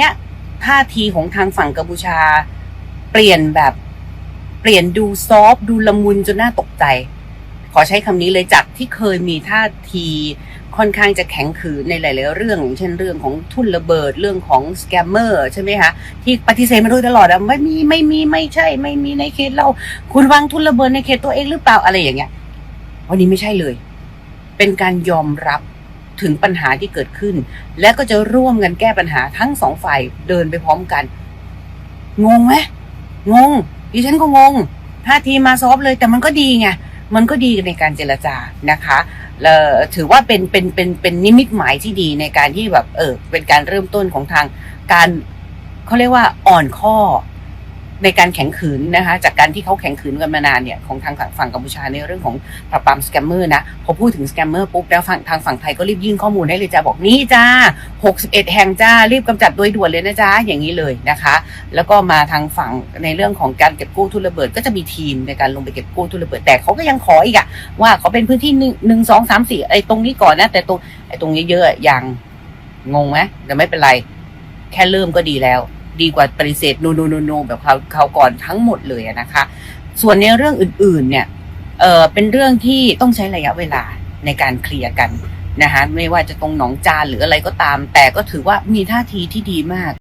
เนี้ยท่าทีของทางฝั่งกัมพูชา เปลี่ยนแบบเปลี่ยนดูซอฟดูละมุนจนน่าตกใจ ขอใช้คำนี้เลยจากที่เคยมีท่าทีค่อนข้างจะแข็งขืนในหลายๆเรื่องอย่างเช่นเรื่องของทุนระเบิดเรื่องของสแกมเมอร์ใช่ไหมคะที่ปฏิเสธมาโดยตลอดอะไม่มีไม่มีไม่ใช่ ไม่มีในเขตเราคุณวางทุนระเบิดในเขตตัวเองหรือเปล่าอะไรอย่างเงี้ย วันนี้ไม่ใช่เลย เป็นการยอมรับ ถึงปัญหาที่เกิดขึ้น และก็จะร่วมกันแก้ปัญหาทั้งสองฝ่ายเดินไปพร้อมกัน งงไหมงงดิฉันก็งงท่าทีมาซอฟเลย แต่มันก็ดีไงมันก็ดีในการเจรจานะคะเอ่อถือว่าเป็นเป็นเป็นเป็นนิมิตหมายที่ดีในการที่แบบเออเป็นการเริ่มต้นของทางการเขาเรียกว่าอ่อนข้อ ในการแข่งขืนนะคะจากการที่เขาแข่งขืนกันมานานเนี่ยของทางฝั่งกัมพูชาในเรื่องของปราบปรามสแกมเมอร์นะพอพูดถึงสแกมเมอร์ปุ๊บแล้วฝั่งทางฝั่งไทยก็รีบยื่นข้อมูลให้เลยจ้าบอกนี่จ้า 61 แห่งจ้า รีบกำจัดโดยด่วนเลยนะจ้าอย่างนี้เลยนะคะ แล้วก็มาทางฝั่งในเรื่องของการเก็บกู้ทุนระเบิด ก็จะมีทีมในการลงไปเก็บกู้ทุนระเบิดแต่เขาก็ยังขออีกอะว่าเขาเป็นพื้นที่หนึ่งสองสามสี่ไอ้ตรงนี้ก่อนนะ แต่ตรงไอ้ตรงนี้เยอะๆยังงงไหมแต่ไม่เป็นไร แค่เริ่มก็ดีแล้ว ดีกว่าปฏิเสธโนโนโนโนแบบเขาเขาก่อนทั้งหมดเลยนะคะ ส่วนในเรื่องอื่นๆเนี่ยเออเป็นเรื่องที่ต้องใช้ระยะเวลาในการเคลียร์กันนะคะไม่ว่าจะตรงหนองจานหรืออะไรก็ตาม แต่ก็ถือว่ามีท่าทีที่ดีมาก